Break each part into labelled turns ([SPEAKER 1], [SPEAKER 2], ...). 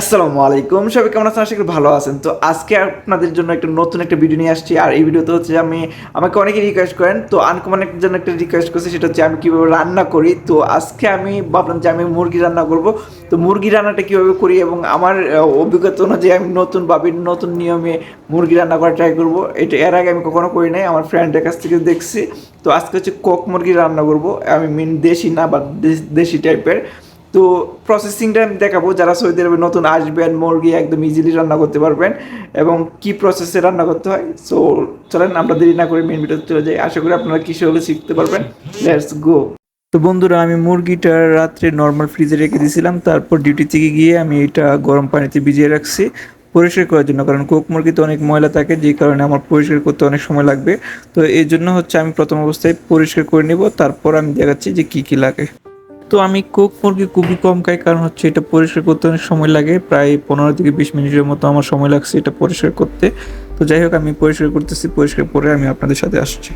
[SPEAKER 1] আসসালামু আলাইকুম। সবাই কেমন আছেন? আশা করি ভালো আছেন। তো আজকে আপনাদের জন্য একটা নতুন একটা ভিডিও নিয়ে আসছি। আর এই ভিডিওতে হচ্ছে আমি, আমাকে অনেকে রিকোয়েস্ট করেন। তো আনকমন জন্য একটা রিকোয়েস্ট করছি, সেটা হচ্ছে আমি কীভাবে রান্না করি। তো আজকে আমি ভাবলাম যে আমি মুরগি রান্না করব। তো মুরগি রান্নাটা কীভাবে করি এবং আমার অভিজ্ঞতা অনুযায়ী আমি নতুনভাবে নতুন নিয়মে মুরগি রান্না করা ট্রাই করব। এটা, এর আগে আমি কখনো করি নাই, আমার ফ্রেন্ডের কাছ থেকে দেখছি। তো আজকে হচ্ছে কক মুরগি রান্না করব। আমি মিন দেশি না বা দেশি টাইপের তো প্রসেসিংটা আমি দেখাবো, যারা সৌদি আরবে নতুন আসবেন মুরগি একদম ইজিলি রান্না করতে পারবেন এবং কি প্রসেসে রান্না করতে হয় সো চলেন আমরা দেরি না করে মেন ভিডিও চলে যাই। আশা করি আপনারা কিছু হলে শিখতে পারবেন। লেটস গো তো বন্ধুরা, আমি মুরগিটা রাত্রে নর্মাল ফ্রিজে রেখে দিয়েছিলাম, তারপর ডিউটি থেকে গিয়ে আমি এটা গরম পানিতে ভিজিয়ে রাখছি পরিষ্কার করার জন্য, কারণ কোক মুরগিতে অনেক ময়লা থাকে, যে কারণে আমার পরিষ্কার করতে অনেক সময় লাগবে। তো এই জন্য হচ্ছে আমি প্রথম অবস্থায় পরিষ্কার করে নিব, তারপর আমি দেখাচ্ছি যে কি কি লাগে। তো আমি কুক মুরগি খুবই কম খাই, কারণ হচ্ছে এটা পরিষ্কার করতে অনেক সময় লাগে, প্রায় পনেরো থেকে বিশ মিনিটের মতো আমার সময় লাগছে এটা পরিষ্কার করতে। তো যাই হোক, আমি পরিষ্কার করতেছি, পরিষ্কার পরে আমি আপনাদের সাথে আসছি।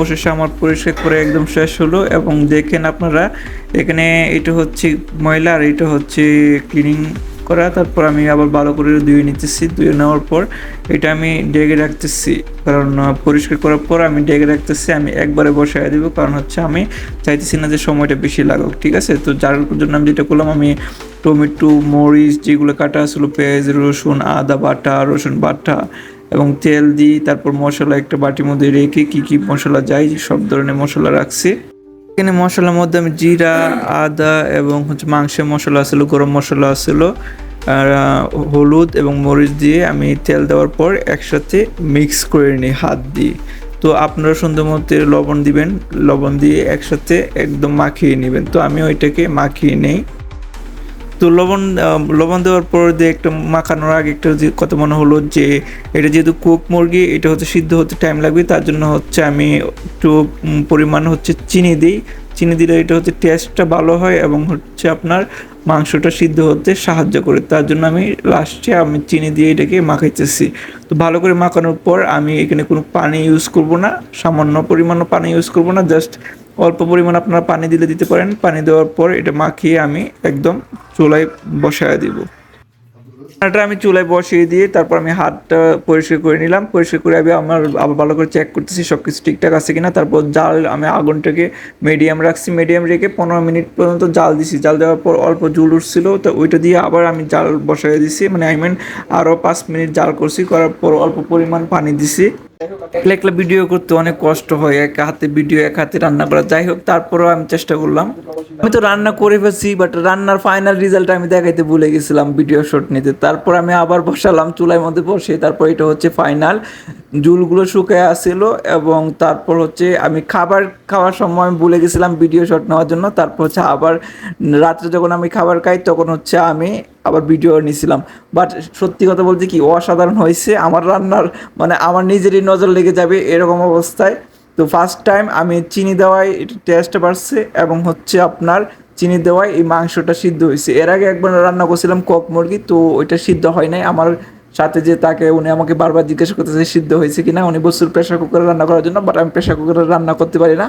[SPEAKER 1] অবশেষে আমার পরিষ্কার করে একদম শেষ হলো এবং দেখেন আপনারা, এখানে এটা হচ্ছে ময়লা আর এটা হচ্ছে ক্লিনিং করা। তারপর আমি আবার ভালো করে ধুয়ে নিতেছি, ধুয়ে নেওয়ার পর এটা আমি ডেকে রাখতেছি। কারণ পরিষ্কার করার পর আমি ডেকে রাখতেছি, আমি একবারে বসায় দেবো। কারণ হচ্ছে আমি চাইতেছি না যে সময়টা বেশি লাগুক, ঠিক আছে? তো যার জন্য আমি যেটা করলাম, আমি টমেটো, মরিচ যেগুলো কাটা আসলো পেঁয়াজ, রসুন, আদা বাটা, রসুন বাটা এবং তেল দিই, তারপর মশলা একটা বাটির মধ্যে রেখে কি কি মশলা যায় সব ধরনের মশলা রাখছি। এখানে মশলার মধ্যে আমি জিরা, আদা এবং হচ্ছে মাংসের মশলা আসলো গরম মশলা আসলো আর হলুদ এবং মরিচ দিয়ে আমি তেল দেওয়ার পর একসাথে মিক্স করে নিই, হাত দিয়ে। তো আপনারা সুন্দর মতো লবণ দিবেন, লবণ দিয়ে একসাথে একদম মাখিয়ে নেবেন। তো আমি ওইটাকে মাখিয়ে নেই। তো লবণ লবণ দেওয়ার পর যে একটা মাখানোর আগে একটা কথা মনে হলো যে, এটা যেহেতু কোক মুরগি, এটা হচ্ছে সিদ্ধ হতে টাইম লাগবে, তার জন্য হচ্ছে আমি একটু পরিমাণ হচ্ছে চিনি দিই। চিনি দিলে এটা হচ্ছে টেস্টটা ভালো হয় এবং হচ্ছে আপনার মাংসটা সিদ্ধ হতে সাহায্য করে। তার জন্য আমি লাস্টে আমি চিনি দিয়ে এটাকে মাখাইতেছি। তো ভালো করে মাখানোর পর আমি এখানে কোনো পানি ইউজ করব না, সামান্য পরিমাণও পানি ইউজ করব না জাস্ট অল্প পরিমাণ আপনারা পানি দিলে দিতে পারেন। পানি দেওয়ার পর এটা মাখিয়ে আমি একদম চুলায় বসায় দিব। রান্নাটা আমি চুলায় বসিয়ে দিয়ে তারপর আমি হাতটা পরিষ্কার করে নিলাম। পরিষ্কার করে আমি আমার আবার ভালো করে চেক করতেছি সব কিছু ঠিকঠাক আছে কিনা। তারপর জাল আমি আগুনটাকে মিডিয়াম রাখছি। মিডিয়াম রেখে পনেরো মিনিট পর্যন্ত জাল দিছি। জাল দেওয়ার পর অল্প জুল উঠছিল। তো ওইটা দিয়ে আবার আমি জাল বসাই দিছি। মানে আই মিন আরও পাঁচ মিনিট জাল করছি। করার পর অল্প পরিমাণ পানি দিছি। একলা ভিডিও করতে অনেক কষ্ট হয়, এক হাতে ভিডিও, এক হাতে রান্না করা। যাই হোক, তারপরেও আমি চেষ্টা করলাম। আমি তো রান্না করে ফেলছি বাট রান্নার ফাইনাল রেজাল্ট আমি দেখাইতে ভুলে গেছিলাম ভিডিও শট নিতে। তারপর আমি আবার বসালাম, চুলার মধ্যে বসে তারপর এটা হচ্ছে ফাইনাল জুলগুলো শুকায় আসছিল এবং তারপর হচ্ছে আমি খাবার খাওয়ার সময় আমি ভুলে গেছিলাম ভিডিও শট নেওয়ার জন্য। তারপর হচ্ছে আবার রাত্রে যখন আমি খাবার খাই, তখন হচ্ছে আমি আবার ভিডিও নিছিলাম। বাট সত্যি কথা বলতে কি, অসাধারণ হয়েছে আমার রান্নার মানে আমার নিজেরই নজর লেগে যাবে এরকম অবস্থায়। তো ফার্স্ট টাইম আমি চিনি দেওয়ায় টেস্ট বাড়ছে এবং হচ্ছে আপনার চিনি দেওয়ায় এই মাংসটা সিদ্ধ হয়েছে। এর আগে একবার রান্না করছিলাম কক মুরগি, তো ওইটা সিদ্ধ হয় নাই। আমার সাথে যে তাকে উনি আমাকে বারবার জিজ্ঞাসা করতেছে, সিদ্ধ হয়েছে কিনা? উনি বস্তুর প্রেশার কুকারে রান্না করার জন্য বাট আমি প্রেশার কুকারে রান্না করতে পারি না।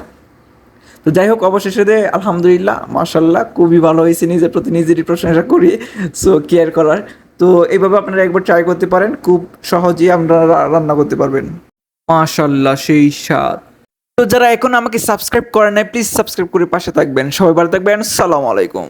[SPEAKER 1] তো যাই হোক, অবশেষে দে, আলহামদুলিল্লাহ মাশাল্লাহ খুবই ভালো হয়েছে নিজের প্রতি নিজেরই প্রশংসা করি সো কেয়ার করার। তো এইভাবে আপনারা একবার ট্রাই করতে পারেন, খুব সহজেই আপনারা রান্না করতে পারবেন। মাশাল্লাহ সেই স্বাদ। তো যারা এখন আমাকে সাবস্ক্রাইব করেন নাই প্লিজ সাবস্ক্রাইব করে পাশে থাকবেন। সবাই ভালো থাকবেন, সালাম আলাইকুম।